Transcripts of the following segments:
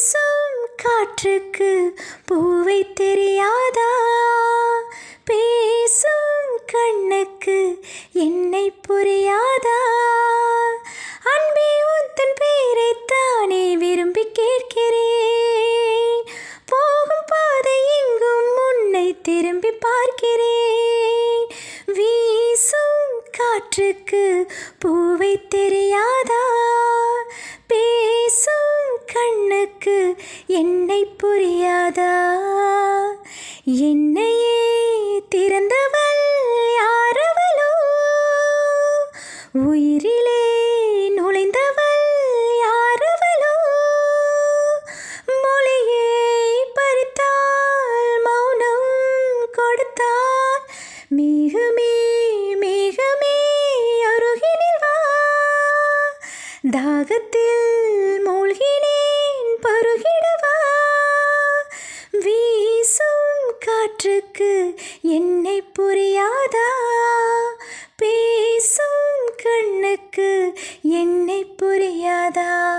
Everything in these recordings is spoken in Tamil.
வீசும் காற்றுக்கு பூவை தெரியாதா? பேசும் கண்ணுக்கு என்னை புரியாதா? அன்பே உந்தன் பேரைத்தானே விரும்பி கேட்கிறேன். போகும் பாதை எங்கும் உன்னை திரும்பி பார்க்கிறேன். வீசும் காற்றுக்கு பூவை தெரியாதா? என்னை புரியாதா? என்னையே திறந்தவள் யாரவளோ? உயிரிலே நுழைந்தவள் யாரவளோ? மொழியை பறித்தாள் மௌனம் கொடுத்தாள் மேகமே மேகமே அருகினில் வா. தாகத்தில் மூழ்கினே காற்றுக்கு என்னை புரியாதா? பேசும் கண்ணுக்கு என்னை புரியாதா?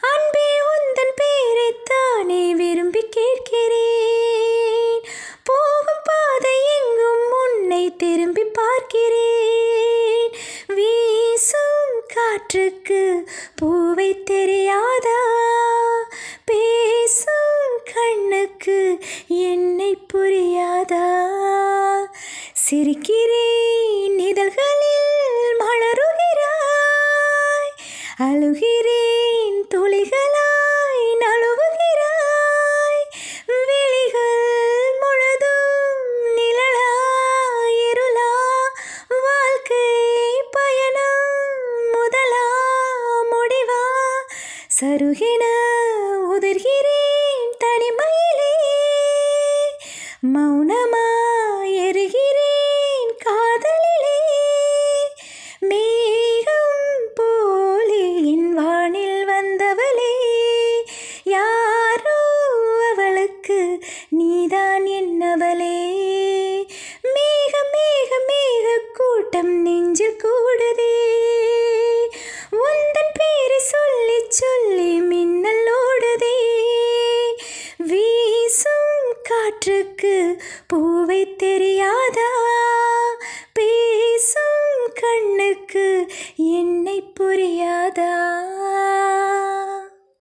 அன்பே உந்தன் பேரைத்தானே விரும்பி கேட்கிறேன். போகும் பாதை எங்கும் உன்னை திரும்பி பார்க்கிறேன். வீசும் காற்றுக்கு பூவை தெரியாதா? சிரிக்கிறேன் இதழ்களில் மலருகிறாய். அழுகிறேன் துளிகளாய் நழுவுகிறாய். விழிகள் முழுதும் நிழலாய் இருளா. வாழ்க்கை பயணம் முதலா முடிவா. சருகின உதிர்கிறேன் தனிமையிலே. மௌனம் காதலே. மேக மேக மேக கூட்டம் நெஞ்சில் கூடுதே. உந்தன் பேரை சொல்லி சொல்லி மின்னல் ஓடுதே. வீசும் காற்றுக்கு பூவை தெரியாதா? பேசும் கண்ணுக்கு என்னை புரியாதா?